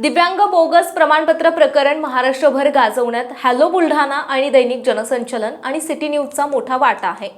दिव्यांग बोगस प्रमाणपत्र प्रकरण महाराष्ट्रभर गाजवण्यात हॅलो बुलढाणा आणि दैनिक जनसंचलन आणि सिटी न्यूजचा मोठा वाटा आहे.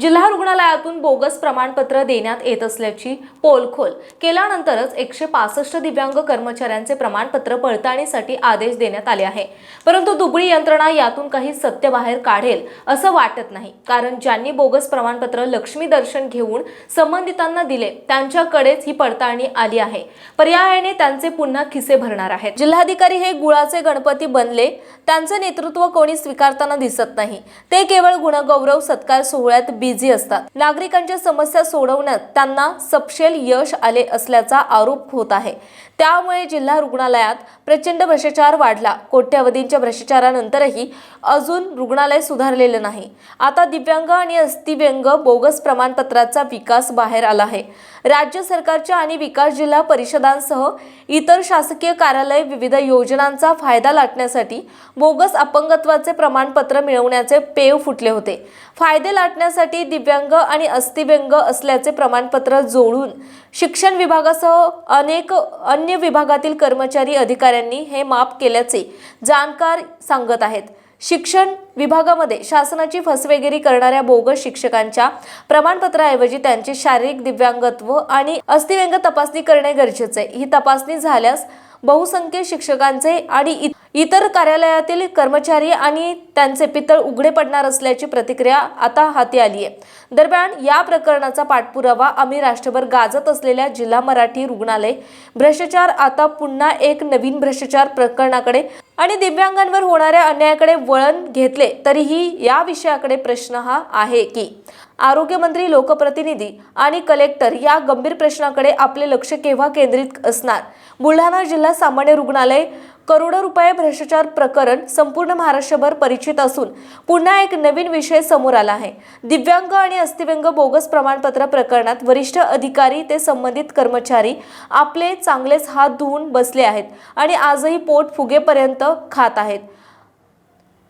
जिल्हा रुग्णालयातून बोगस प्रमाणपत्र देण्यात येत असल्याची पोलखोल केल्यानंतरच एकशे पासष्ट दिव्यांग कर्मचाऱ्यांचे प्रमाणपत्र पडताळणीसाठी आदेश देण्यात आले आहे. परंतु दुबळी यंत्रणा यातून काही सत्य बाहेर काढेल असं वाटत नाही. कारण ज्यांनी बोगस प्रमाणपत्र लक्ष्मी दर्शन घेऊन संबंधितांना दिले त्यांच्याकडेच ही पडताळणी आली आहे. पर्यायाने त्यांचे पुन्हा खिसे भर भरणार आहेत. जिल्हाधिकारी हे गुळाचे गणपती बनले. त्यांचे नेतृत्व कोणी स्वीकारताना दिसत नाही. ते केवळ गुणगौरव सत्कार सोहळ्यात बिझी असतात. नागरिकांच्या समस्या सोडवण्यात त्यांना सपशेल यश आले असल्याचा आरोप होत आहे. त्यामुळे जिल्हा रुग्णालयात प्रचंड भ्रष्टाचार वाढला. कोट्यावधींच्या भ्रष्टाचारानंतरही अजून रुग्णालय सुधारलेलं नाही. आता दिव्यांग आणि अस्थिव्यंग बोगस प्रमाणपत्राचा विकास बाहेर आला आहे. राज्य सरकारच्या आणि विकास जिल्हा परिषदांसह इतर शासकीय कार्यालय विविध योजनांचा फायदा लाटण्यासाठी बोगस अपंगत्वाचे प्रमाणपत्र मिळवण्याचे पेव फुटले होते. फायदे लाटण्यासाठी दिव्यांग आणि अस्थिव्यंग असल्याचे प्रमाणपत्र जोडून शिक्षण विभागासह अनेक अन्य विभागातील कर्मचारी अधिकाऱ्यांनी हे माफ केल्याचे जाणकार सांगत आहेत. शिक्षण विभागामध्ये शासनाची फसवेगिरी करणाऱ्या बोगस शिक्षकांच्या प्रमाणपत्राऐवजी त्यांचे शारीरिक दिव्यांगत्व आणि अस्थिव्यंग तपासणी करणे गरजेचे आहे. ही तपासणी झाल्यास बहुसंख्य शिक्षकांचे आणि इ- इतर कार्यालयातील कर्मचारी आणि त्यांचे पितळ उघडे पडणार असल्याची प्रतिक्रिया आता हाती आली आहे दरम्यान या प्रकरणाचा पाठपुरावा आम्ही राष्ट्रभर गाजत असलेल्या जिल्हा मराठी रुग्णालय भ्रष्टाचार आता पुन्हा एक नवीन भ्रष्टाचार प्रकरणाकडे आणि दिव्यांगांवर होणाऱ्या अन्यायाकडे वळण घेतले तरीही या विषयाकडे प्रश्न हा आहे की आरोग्यमंत्री लोकप्रतिनिधी आणि कलेक्टर या गंभीर प्रश्नाकडे आपले लक्ष केव्हा केंद्रित असणार? बुलढाणा जिल्हा सामान्य रुग्णालय करोडो रुपये भ्रष्टाचार प्रकरण संपूर्ण महाराष्ट्रभर परिचित असून पुन्हा एक नवीन विषय समोर आला आहे. दिव्यांग आणि अस्थिव्यंग बोगस प्रमाणपत्र प्रकरणात वरिष्ठ अधिकारी ते संबंधित कर्मचारी आपले चांगलेच हात धुवून बसले आहेत आणि आजही पोट फुगेपर्यंत खात आहेत.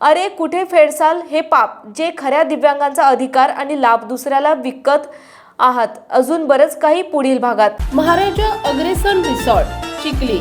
अरे कुठे फेडसाल? हे पाप. जे खऱ्या दिव्यांगांचा अधिकार आणि लाभ दुसऱ्याला विकत आहात. अजून बरंच काही पुढील भागात. महाराजा अग्रेसन रिसॉर्ट चिखली.